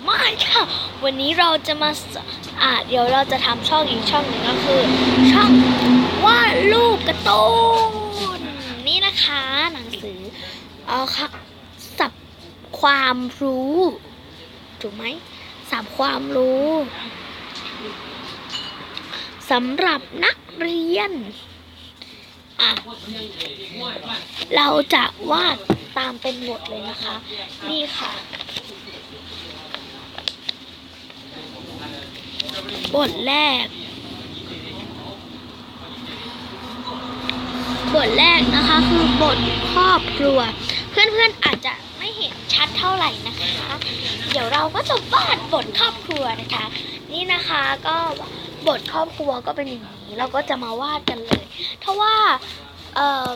ไม่ค่ะวันนี้เราจะมาอ่าเดี๋ยวเราจะทำช่องอีกช่องหนึ่งก็คือ ช่องวาดรูปการ์ตูนนี่นะคะหนังสือเอาค่ะสับความรู้ถูกไหมสับความรู้สำหรับนักเรียนอะเราจะวาดตามเป็นบทเลยนะคะ นี่ค่ะ บทแรก บทแรกนะคะคือบทครอบครัว เพื่อนๆอาจจะไม่เห็นชัดเท่าไหร่นะคะ เดี๋ยวเราก็จะวาดบทครอบครัวนะคะ นี่นะคะก็บทครอบครัวก็เป็นอย่างนี้ เราก็จะมาวาดกันเลยถ้าว่าเอ่อ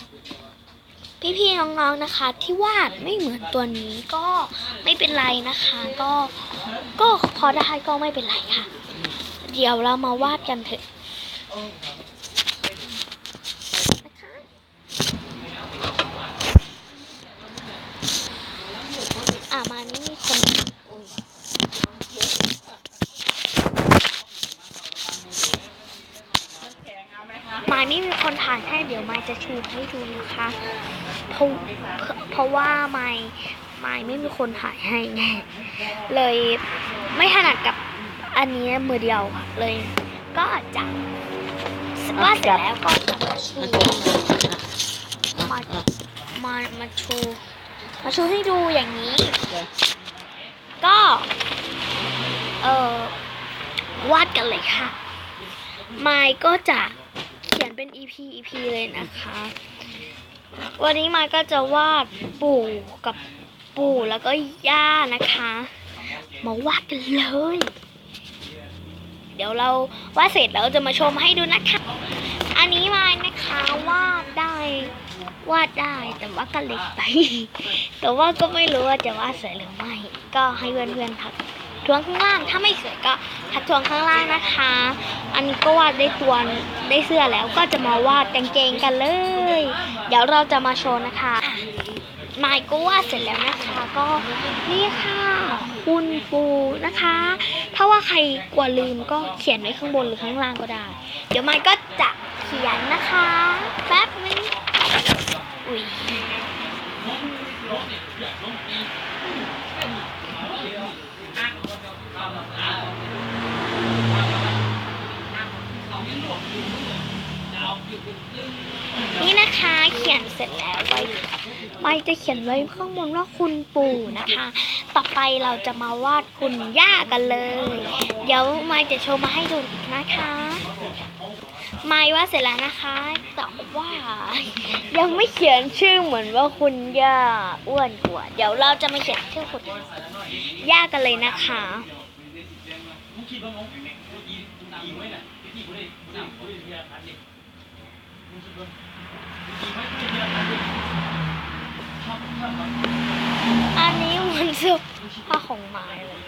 พี่ๆน้องๆนะคะ ที่วาดไม่เหมือนตัวนี้ก็ไม่เป็นไรนะคะ ก็ก็พอได้ก็ไม่เป็นไรค่ะ เดี๋ยวเรามาวาดกันเถอะอะมานี่มีคนมานี่มีคนถ่ายให้เดี๋ยวไมค์จะชูให้ดูนะคะเพราะเพราะว่าไมค์ไมค์ไม่มีคนถ่ายให้ไงเลยไม่ถนัดกับ อันนี้มือเดียวค่ะเลย ก็จะว่าดเสร็จแล้วก็จะมาชูมามามาชูมาชูให้ดูอย่างนี้ ก็ เออวาดกันเลยค่ะไมค์ก็จะเขียนเป็น EP EP เลยนะคะ วันนี้ไมค์ก็จะวาดปู่กับปู่แล้วก็ย่านะคะ มาวาดกันเลย เดี๋ยวเราวาดเสร็จแล้วจะมาชมให้ดูนะคะ อันนี้มานะคะวาดได้วาดได้แต่ว่าก็เล็กไป แต่ว่าก็ไม่รู้ว่าจะวาดสวยหรือไม่ ก็ให้เพื่อนๆทักทวงข้างล่างถ้าไม่สวยก็ทักทวงข้างล่างนะคะ อันนี้ก็วาดได้ตัวได้เสื้อแล้วก็จะมาวาดกางเกงกันเลย เดี๋ยวเราจะมาโชว์นะคะอะมายก็วาดเสร็จแล้วนะคะ ก็นี่ค่ะ คุณปูนะคะ ถ้าว่าใครกลัวลืมก็เขียนไว้ข้างบนหรือข้างล่างก็ได้ เดี๋ยวไมค์ก็จะเขียนนะคะ แป๊บนึงอุ้ยนี่นะคะเขียนเสร็จแล้วไว้ไปจะเขียนไว้ข้างบนว่าคุณปู่นะคะ ต่อไปเราจะมาวาดคุณย่ากันเลย เดี๋ยวไมค์จะโชว์มาให้ดูนะคะไมค์วาเสร็จแล้วนะคะแต่ว่า ยังไม่เขียนชื่อเหมือนว่าคุณย่าอ้วนกว่า เดี๋ยวเราจะมาเขียนชื่อคุณย่ากันเลยนะคะ อันนี้มันเสื้อผ้าของไม้เลย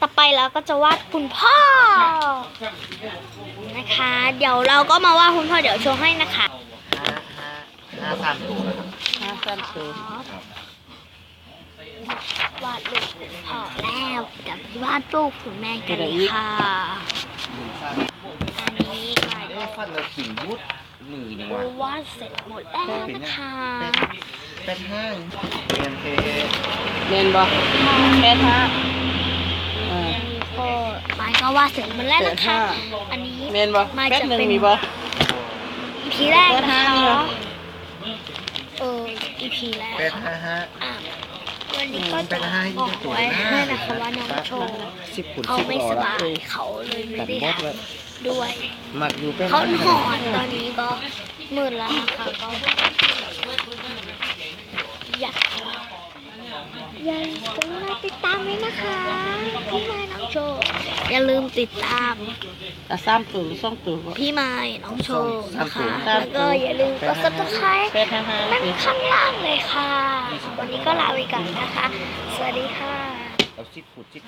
ต่อไปเราก็จะวาดคุณพ่อ นะคะ เดี๋ยวเราก็มาวาดคุณพ่อเดี๋ยวโชว์ให้นะคะห้าห้าห้าสามตัวนะครับห้าสั้นสูงวาดรูปคุณพ่อแล้วกับวาดรูปคุณแม่กันเลยค่ะอันนี้มาเอ้ย ฟันเราขิงยุดมือนี่วะวาดเสร็จหมดแล้วนะคะเป็นห้างเรียนเพเมนบอกแปดห้าอ่าอันนี้ก็ไม้ก็วาดเสร็จหมดแล้วนะคะ อันนี้เมนบอกมาแปดจะหนึ่งเป็นมีบอก EP แรกนะแปดห้าคะนี่เหรอเออ EP แรกเป็นห้าห้าอะวันนี้ก็เป็จะนห้าบอกที่ตัวไว้หน้าให้นะคะว่าน้องโชว์สิบขุนเขาสิบไม่ล้อสละบายเขาเลยไม่ตัดได้บ ดทเลยำด้วยหมักอยู่เป็นเขาหอนตอนนี้ก็มืดแล้วนะคะก็อยากอย่าลืมติดตามไว้นะคะพี่ไม้น้องโชว์อย่าลืมติดตามแต่สามตัวหรือสองตัวบอกพี่ไม้น้องโชว์นะคะสามแล้วตัวก็อย่าลืมกด subscribe แปดห้าห้านั่นข้างล่างเลยค่ะ วันนี้ก็ลาไปก่อนนะคะ สวัสดีค่ะเอาสิบขุดสิบ